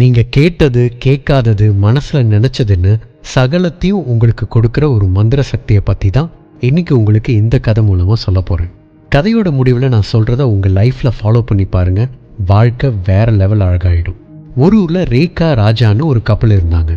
நீங்கள் கேட்டது கேட்காதது மனசில் நினச்சதுன்னு சகலத்தையும் உங்களுக்கு கொடுக்குற ஒரு மந்திர சக்தியை பற்றி தான் இன்னைக்கு உங்களுக்கு இந்த கதை மூலமாக சொல்ல போகிறேன் கதையோட முடிவில் நான் சொல்கிறத உங்கள் லைஃப்பில் ஃபாலோ பண்ணி பாருங்க. வாழ்க்கை வேற லெவல் அழகாயிடும். ஒரு ஊரில் ரேகா ராஜான்னு ஒரு கப்பல் இருந்தாங்க.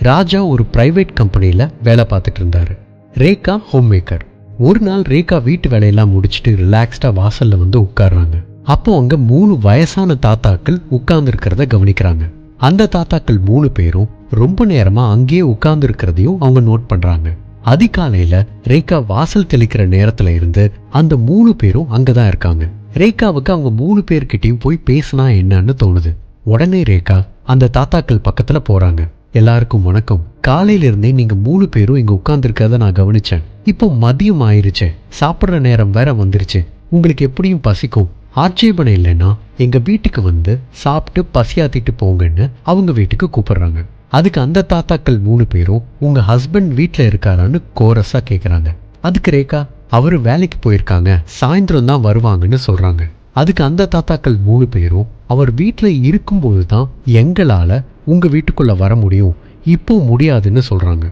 ராஜா ஒரு ப்ரைவேட் கம்பெனியில் வேலை பார்த்துட்டு இருந்தாரு. ரேகா ஹோம் மேக்கர் ஒரு நாள் ரேகா வீட்டு வேலையெல்லாம் முடிச்சுட்டு ரிலாக்ஸ்டாக வாசலில் வந்து உட்கார்றாங்க. அப்போ அங்க மூணு வயசான தாத்தாக்கள் உட்கார்ந்து இருக்கிறத கவனிக்கிறாங்க. அந்த தாத்தாக்கள் மூணு பேரும் ரொம்ப நேரமா அங்கேயே உட்கார்ந்து இருக்கிறதையும் அவங்க நோட் பண்றாங்க. அதிகாலையில ரேகா வாசல் தெளிக்கிற நேரத்துல இருந்து அந்த மூணு பேரும் அங்கதான் இருக்காங்க. ரேகாவுக்கு அவங்க மூணு பேர்கிட்டயும் போய் பேசினா என்னன்னு தோணுது. உடனே ரேகா அந்த தாத்தாக்கள் பக்கத்துல போறாங்க. எல்லாருக்கும் வணக்கம். காலையில இருந்தே நீங்க மூணு பேரும் இங்க உட்கார்ந்துருக்கத நான் கவனிச்சேன். இப்போ மதியம் ஆயிருச்சு. சாப்பிட்ற நேரம் வேற வந்துருச்சு. உங்களுக்கு எப்படியும் பசிக்கும். ஆட்சேபனை இல்லைன்னா எங்க வீட்டுக்கு வந்து சாப்பிட்டு பசியாத்திட்டு போங்கன்னு அவங்க வீட்டுக்கு கூப்பிடுறாங்க. அதுக்கு அந்த தாத்தாக்கள் மூணு பேரும் உங்க ஹஸ்பண்ட் வீட்டில் இருக்காரான்னு கோரஸா கேட்குறாங்க அதுக்கு ரேகா அவரு வேலைக்கு போயிருக்காங்க. சாயந்தரம் தான் வருவாங்கன்னு சொல்றாங்க. அதுக்கு அந்த தாத்தாக்கள் மூணு பேரும் அவர் வீட்டில் இருக்கும்போது தான் எங்களால் உங்கள் வீட்டுக்குள்ளே வர முடியும். இப்போ முடியாதுன்னு சொல்கிறாங்க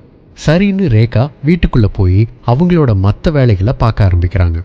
சரின்னு ரேகா வீட்டுக்குள்ளே போய் அவங்களோட மற்ற வேலைகளை பார்க்க ஆரம்பிக்கிறாங்க.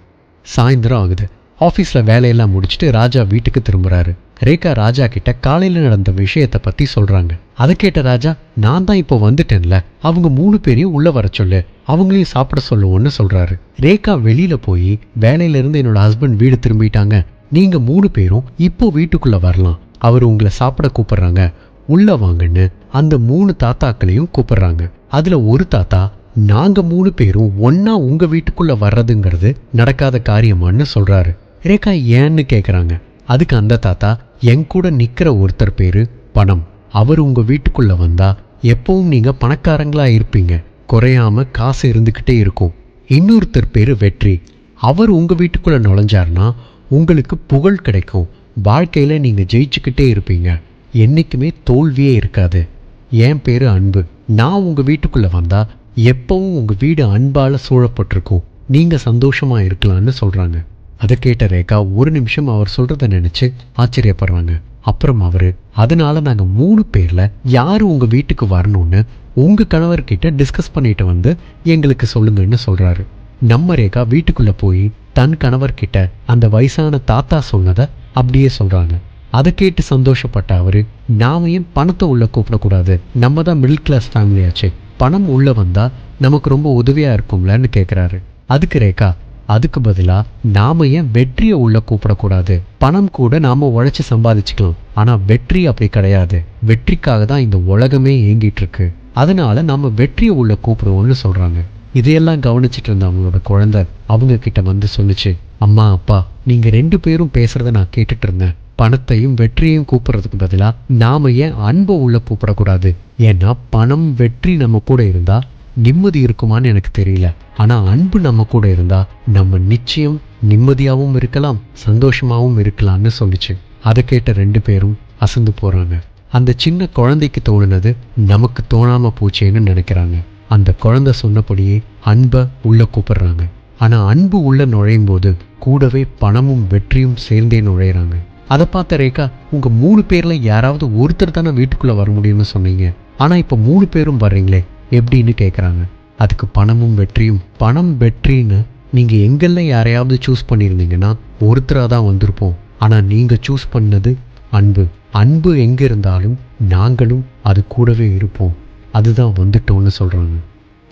சாயந்தரம் ஆகுது. ஆஃபீஸில் வேலையெல்லாம் முடிச்சுட்டு ராஜா வீட்டுக்கு திரும்புகிறாரு ரேகா ராஜா கிட்ட காலையில் நடந்த விஷயத்தை பற்றி சொல்கிறாங்க அதை கேட்ட ராஜா நான் தான் இப்போ வந்துட்டேன்ல. அவங்க மூணு பேரையும் உள்ளே வர சொல்லு. அவங்களையும் சாப்பிட சொல்லுவோன்னு சொல்கிறாரு ரேகா வெளியில் போய் வேலையிலேருந்து என்னோட ஹஸ்பண்ட் வீடு திரும்பிட்டாங்க. நீங்கள் மூணு பேரும் இப்போ வீட்டுக்குள்ளே வரலாம். அவர் உங்களை சாப்பிட கூப்பிட்றாங்க. உள்ளே வாங்கன்னு அந்த மூணு தாத்தாக்களையும் கூப்பிட்றாங்க. அதில் ஒரு தாத்தா நாங்கள் மூணு பேரும் ஒன்றா உங்கள் வீட்டுக்குள்ளே வர்றதுங்கிறது நடக்காத காரியமானு சொல்கிறாரு ரேகா ஏன்னு கேட்குறாங்க அதுக்கு அந்த தாத்தா என் கூட நிற்கிற ஒருத்தர் பேர் பணம். அவர் உங்கள் வீட்டுக்குள்ளே வந்தால் எப்பவும் நீங்கள் பணக்காரங்களாக இருப்பீங்க. குறையாம காசு இருந்துக்கிட்டே இருக்கும். இன்னொருத்தர் பேர் வெற்றி. அவர் உங்கள் வீட்டுக்குள்ளே நுழைஞ்சாருன்னா உங்களுக்கு புகழ் கிடைக்கும். வாழ்க்கையில் நீங்கள் ஜெயிச்சுக்கிட்டே இருப்பீங்க. என்றைக்குமே தோல்வியே இருக்காது. என் பேர் அன்பு. நான் உங்கள் வீட்டுக்குள்ளே வந்தால் எப்பவும் உங்கள் வீடு அன்பால் சூழப்பட்டிருக்கும். நீங்கள் சந்தோஷமாக இருக்கலாம்னு சொல்கிறாங்க அதை கேட்ட ரேகா ஒரு நிமிஷம் அவர் சொல்கிறத நினச்சி ஆச்சரியப்படுறாங்க அப்புறம் அவர் அதனால நாங்கள் மூணு பேரில் யார் உங்கள் வீட்டுக்கு வரணும்னு உங்கள் கணவர்கிட்ட டிஸ்கஸ் பண்ணிட்டு வந்து எங்களுக்கு சொல்லுங்கன்னு சொல்கிறாரு நம்ம ரேகா வீட்டுக்குள்ளே போய் தன் கணவர்கிட்ட அந்த வயசான தாத்தா சொன்னதை அப்படியே சொல்கிறாங்க அதை கேட்டு சந்தோஷப்பட்ட அவர் நாம ஏன் பணத்தை உள்ளே கூப்பிடக்கூடாது? நம்ம தான் மிடில் கிளாஸ் ஃபேமிலியாச்சு பணம் உள்ளே வந்தால் நமக்கு ரொம்ப உதவியாக இருக்கும்லன்னு கேட்குறாரு அதுக்கு ரேகா அதுக்கு பதிலாக நாம ஏன் வெற்றியை உள்ள கூப்பிடக்கூடாது? பணம் கூட நாம உழைச்சி சம்பாதிச்சுக்கலாம். ஆனால் வெற்றி அப்படி கிடையாது. வெற்றிக்காக தான் இந்த உலகமே இயங்கிட்டு இருக்கு அதனால நாம வெற்றியை உள்ள கூப்பிடுவோம்னு சொல்றாங்க. இதையெல்லாம் கவனிச்சிட்டு இருந்த அவங்களோட குழந்தை அவங்க கிட்ட வந்து சொல்லுச்சு அம்மா அப்பா நீங்க ரெண்டு பேரும் பேசுறத நான் கேட்டுட்டு இருந்தேன். பணத்தையும் வெற்றியையும் கூப்பிடுறதுக்கு பதிலாக நாம ஏன் அன்பை உள்ள கூப்பிடக்கூடாது? ஏன்னா பணம் வெற்றி நம்ம கூட இருந்தால் நிம்மதி இருக்குமான்னு எனக்கு தெரியல. ஆனால் அன்பு நம்ம கூட இருந்தால் நம்ம நிச்சயம் நிம்மதியாகவும் இருக்கலாம் சந்தோஷமாகவும் இருக்கலாம்னு சொல்லிச்சு. அதை கேட்ட ரெண்டு பேரும் அசந்து போகிறாங்க அந்த சின்ன குழந்தைக்கு தோணுனது நமக்கு தோணாமல் போச்சேன்னு நினைக்கிறாங்க. அந்த குழந்தை சொன்னபடியே அன்பை உள்ளே கூப்பிடுறாங்க. ஆனால் அன்பு உள்ள நுழையும் போது கூடவே பணமும் வெற்றியும் சேர்ந்தே நுழையிறாங்க. அதை பார்த்த ரேகா உங்கள் மூணு பேரில் யாராவது ஒருத்தர் தானே வீட்டுக்குள்ளே வர முடியும்னு சொன்னீங்க. ஆனால் இப்போ மூணு பேரும் வர்றீங்களே எப்படின்னு கேட்குறாங்க அதுக்கு பணமும் வெற்றியும். பணம் வெற்றின்னு நீங்கள் எங்கெல்லாம் யாரையாவது சூஸ் பண்ணியிருந்தீங்கன்னா ஒருத்தராக தான் வந்திருப்போம். ஆனால் நீங்கள் சூஸ் பண்ணது அன்பு. அன்பு எங்கே இருந்தாலும் நாங்களும் அது கூடவே இருப்போம். அதுதான் வந்துட்டோம்னு சொல்கிறாங்க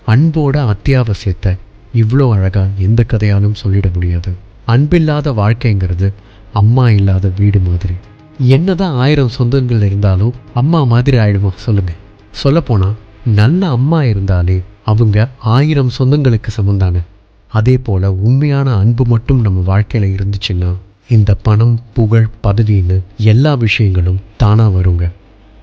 அன்போட அத்தியாவசியத்தை இவ்வளோ அழகாக எந்த கதையாலும் சொல்லிட முடியாது. அன்பில்லாத வாழ்க்கைங்கிறது அம்மா இல்லாத வீடு மாதிரி. என்னதான் ஆயிரம் சொந்தங்கள் இருந்தாலும் அம்மா மாதிரி ஆயிடுமா சொல்லுங்க. சொல்லப்போனால் நல்ல அம்மா இருந்தாலே அவங்க ஆயிரம் சொந்தங்களுக்கு சமந்தானே அதே போல உண்மையான அன்பு மட்டும் நம்ம வாழ்க்கையில் இருந்துச்சுன்னா இந்த பணம் புகழ் பதவின்னு எல்லா விஷயங்களும் தானாக வருங்க.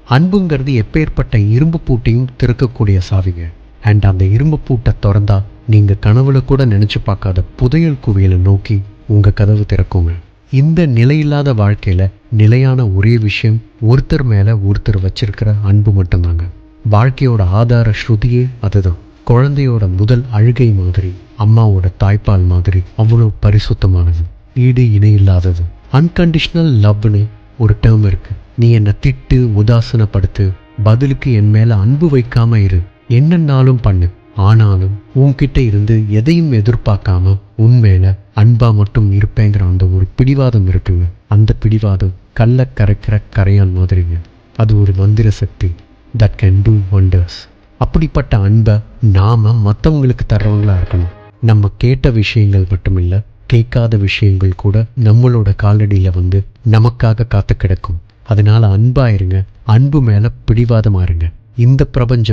அன்புங்கிறது எப்பேற்பட்ட இரும்பு பூட்டையும் திறக்கக்கூடிய சாவிங்க. அண்ட் அந்த இரும்பு பூட்டை திறந்தா நீங்கள் கனவுல கூட நினச்சி பார்க்காத புதையல் குவியலை நோக்கி உங்கள் கதவு திறக்குங்க. இந்த நிலையில்லாத வாழ்க்கையில் நிலையான ஒரே விஷயம் ஒருத்தர் மேலே ஒருத்தர் வச்சிருக்கிற அன்பு மட்டும்தாங்க. வாழ்க்கையோட ஆதார ஸ்ருதியே அதுதான். குழந்தையோட முதல் அழுகை மாதிரி அம்மாவோட தாய்ப்பால் மாதிரி அவ்வளோ பரிசுத்தமானது. ஈடு இணை இல்லாதது. அன்கண்டிஷ்னல் லவ்னு ஒரு டேர்ம் இருக்கு. நீ என்னை திட்டு உதாசனப்படுத்து பதிலுக்கு என் மேல அன்பு வைக்காம இரு. என்னன்னாலும் பண்ணு. ஆனாலும் உன்கிட்ட இருந்து எதையும் எதிர்பார்க்காம உன் மேல அன்பா மட்டும் இருப்பேங்கிற அந்த ஒரு பிடிவாதம் இருக்குங்க. அந்த பிடிவாதம் கல்ல கரைக்கிற கரையான் மாதிரிங்க. அது ஒரு மந்திர சக்தி. தட் கேன் டூ ஒண்டர்ஸ் அப்படிப்பட்ட அன்பை நாம மற்றவங்களுக்கு தர்றவங்களா இருக்கணும். நம்ம கேட்ட விஷயங்கள் மட்டுமில்ல கேட்காத விஷயங்கள் கூட நம்மளோட காலடியில் வந்து நமக்காக காத்து கிடக்கும். அதனால அன்பா இருங்க அன்பு மேல பிடிவாதமாக இருங்க. இந்த பிரபஞ்சம்